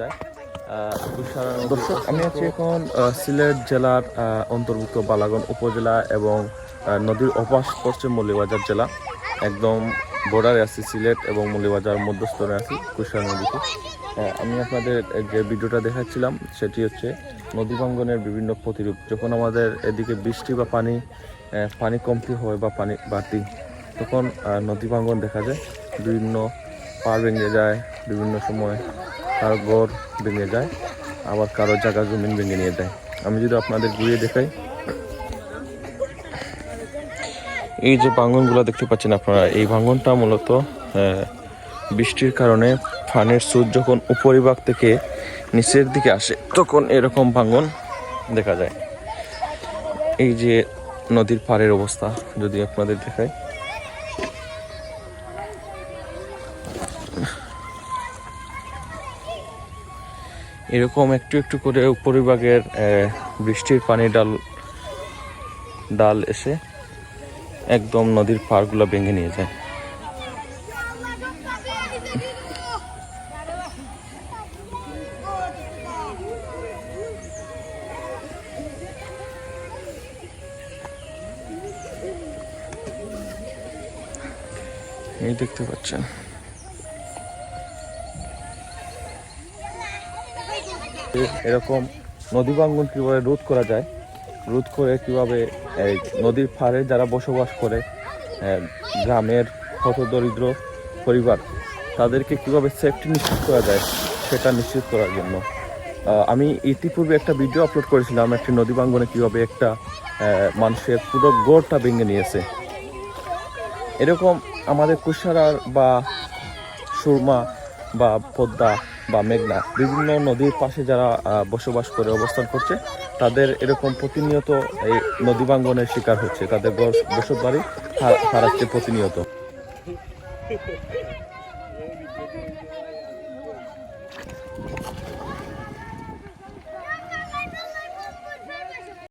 যায়। দর্শক, আমি আছি এখন সিলেট জেলার অন্তর্ভুক্ত বালাগন উপজেলা এবং নদীর অপাশ পশ্চিম মৌলিবাজার জেলা। একদম বর্ডারে আছি সিলেট এবং মৌলিবাজার মধ্যস্থলে আছি কুশার নদীতে। আমি আপনাদের যে ভিডিওটা দেখাচ্ছিলাম, সেটি হচ্ছে নদী ভাঙ্গনের বিভিন্ন প্রতিরূপ। যখন আমাদের এদিকে বৃষ্টি বা পানি পানি কমতি হয় বা পানি বাড়তি, তখন নদী ভাঙ্গন দেখা যায়। বিভিন্ন পার ভেঙে যায় বিভিন্ন সময় কারও ঘর ভেঙে যায়, আবার কারও জায়গা জমিন ভেঙে নিয়ে যায়। আমি যদি আপনাদের ঘুরিয়ে দেখাই। এই যে ভাঙ্গনগুলো দেখতে পাচ্ছেন আপনারা, এই ভাঙ্গনটা মূলত বৃষ্টির কারণে ফানের সুদ যখন উপরিভাগ থেকে নিচের দিকে আসে, তখন এরকম ভাঙ্গন দেখা যায়। এই যে নদীর পাড়ের অবস্থা যদি আপনাদের দেখায় এরকম একটু একটু করে উপরিভাগের বৃষ্টির পানি ডাল ডাল এসে একদম নদীর পাড়গুলো ভেঙে নিয়ে যায়। এই দেখতে পাচ্ছেন। এরকম নদী ভাঙ্গন কীভাবে রোধ করা যায়? রোধ করে কীভাবে এই নদীর পাড়ে যারা বসবাস করে গ্রামের হত দরিদ্র পরিবার, তাদেরকে কীভাবে সেফটি নিশ্চিত করা যায় সেটা নিশ্চিত করার জন্য। আমি ইতিপূর্বে একটা ভিডিও আপলোড করেছিলাম, একটি নদী ভাঙ্গনে কীভাবে একটা মানুষের পুরো গোড়টা ভেঙে নিয়েছে। এরকম আমাদের কুশারার বা সুরমা বা পদ্মা বা মেঘনা, বিভিন্ন নদীর পাশে যারা বসবাস করে, অবস্থান করছে, তাদের এরকম প্রতিনিয়ত এই নদী ভাঙ্গনের শিকার হচ্ছে। তাদের বস- বসত বাড়ি হারাচ্ছে প্রতিনিয়ত।